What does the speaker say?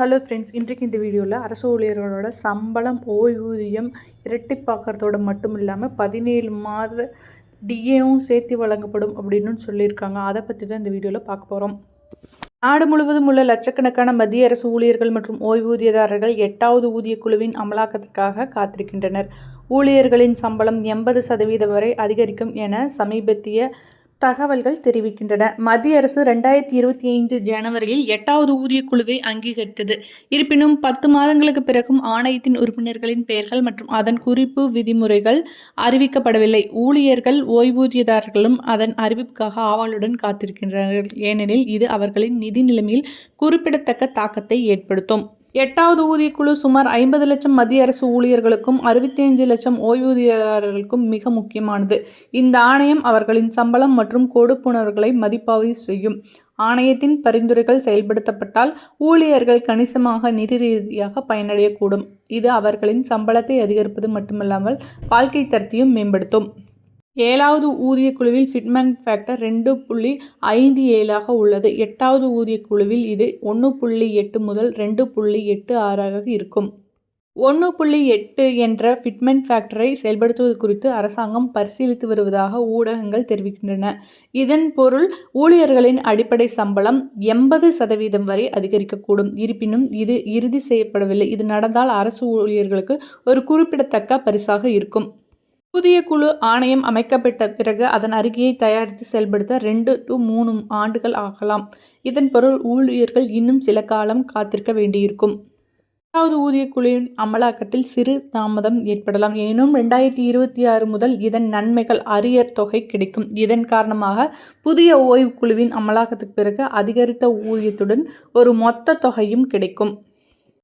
Hello friends இன்றைக்கு இந்த வீடியோவில் அரசு ஊழியர்களோட சம்பளம் ஓய்வூதியம் இரட்டிப்பாக்கிறதோட மட்டும் இல்லாமல் பதினேழு மாத டிஏவும் சேர்த்து வழங்கப்படும் அப்படின்னு சொல்லியிருக்காங்க. அதை பற்றி தான் இந்த வீடியோவில் பார்க்க போகிறோம் நாடு முழுவதும் உள்ள லட்சக்கணக்கான மத்திய அரசு ஊழியர்கள் மற்றும் ஓய்வூதியதாரர்கள் எட்டாவது ஊதிய குழுவின் அமலாக்கத்திற்காக காத்திருக்கின்றனர். ஊழியர்களின் சம்பளம் எண்பது சதவீதம் வரை அதிகரிக்கும் என சமீபத்திய தகவல்கள் தெரிவிக்கின்றன. மத்திய அரசு ரெண்டாயிரத்தி இருபத்தி ஐந்து ஜனவரியில் எட்டாவது ஊதிய குழுவை அங்கீகரித்தது. இருப்பினும் பத்து மாதங்களுக்கு பிறகும் ஆணையத்தின் உறுப்பினர்களின் பெயர்கள் மற்றும் அதன் குறிப்பு விதிமுறைகள் அறிவிக்கப்படவில்லை. ஊழியர்கள் ஓய்வூதியதாரர்களும் அதன் அறிவிப்புக்காக ஆவலுடன் காத்திருக்கின்றனர். ஏனெனில் இது அவர்களின் நிதி நிலைமையில் குறிப்பிடத்தக்க தாக்கத்தை ஏற்படுத்தும். எட்டாவது ஊதியக்குழு சுமார் ஐம்பது லட்சம் மத்திய அரசு ஊழியர்களுக்கும் அறுபத்தி ஐந்து லட்சம் ஓய்வூதியதாரர்களுக்கும் மிக முக்கியமானது. இந்த ஆணையம் அவர்களின் சம்பளம் மற்றும் கொடுப்புணர்வுகளை மதிப்பாய்வு செய்யும். ஆணையத்தின் பரிந்துரைகள் செயல்படுத்தப்பட்டால் ஊழியர்கள் கணிசமாக நிதி ரீதியாக பயனடையக்கூடும். இது அவர்களின் சம்பளத்தை அதிகரிப்பது மட்டுமல்லாமல் வாழ்க்கை தரத்தையும் மேம்படுத்தும். ஏழாவது ஊதியக் குழுவில் ஃபிட்மெண்ட் ஃபேக்டர் ரெண்டு புள்ளி ஐந்து ஏழாக உள்ளது. எட்டாவது ஊதியக் குழுவில் இது ஒன்று புள்ளி எட்டு முதல் ரெண்டு புள்ளி எட்டு ஆறாக இருக்கும். ஒன்று புள்ளி எட்டு என்ற ஃபிட்மெண்ட் ஃபேக்டரை செயல்படுத்துவது குறித்து அரசாங்கம் பரிசீலித்து வருவதாக ஊடகங்கள் தெரிவிக்கின்றன. இதன் பொருள் ஊழியர்களின் அடிப்படை சம்பளம் எண்பது சதவீதம் வரை அதிகரிக்கக்கூடும். இருப்பினும் இது இறுதி செய்யப்படவில்லை. இது நடந்தால் அரசு ஊழியர்களுக்கு ஒரு குறிப்பிடத்தக்க பரிசாக இருக்கும். புதிய குழு ஆணையம் அமைக்கப்பட்ட பிறகு அதன் அறிக்கையை தயாரித்து செயல்படுத்த ரெண்டு டு மூணு ஆண்டுகள் ஆகலாம். இதன் பொருள் ஊழியர்கள் இன்னும் சில காலம் காத்திருக்க வேண்டியிருக்கும். இரண்டாவது ஊதிய குழுவின் அமலாக்கத்தில் சிறு தாமதம் ஏற்படலாம். எனினும் ரெண்டாயிரத்தி இருபத்தி ஆறு முதல் இதன் நன்மைகள் அரியர் தொகை கிடைக்கும். இதன் காரணமாக புதிய ஓய்வு குழுவின் அமலாக்கத்துக்கு பிறகு அதிகரித்த ஊதியத்துடன் ஒரு மொத்த தொகையும் கிடைக்கும்.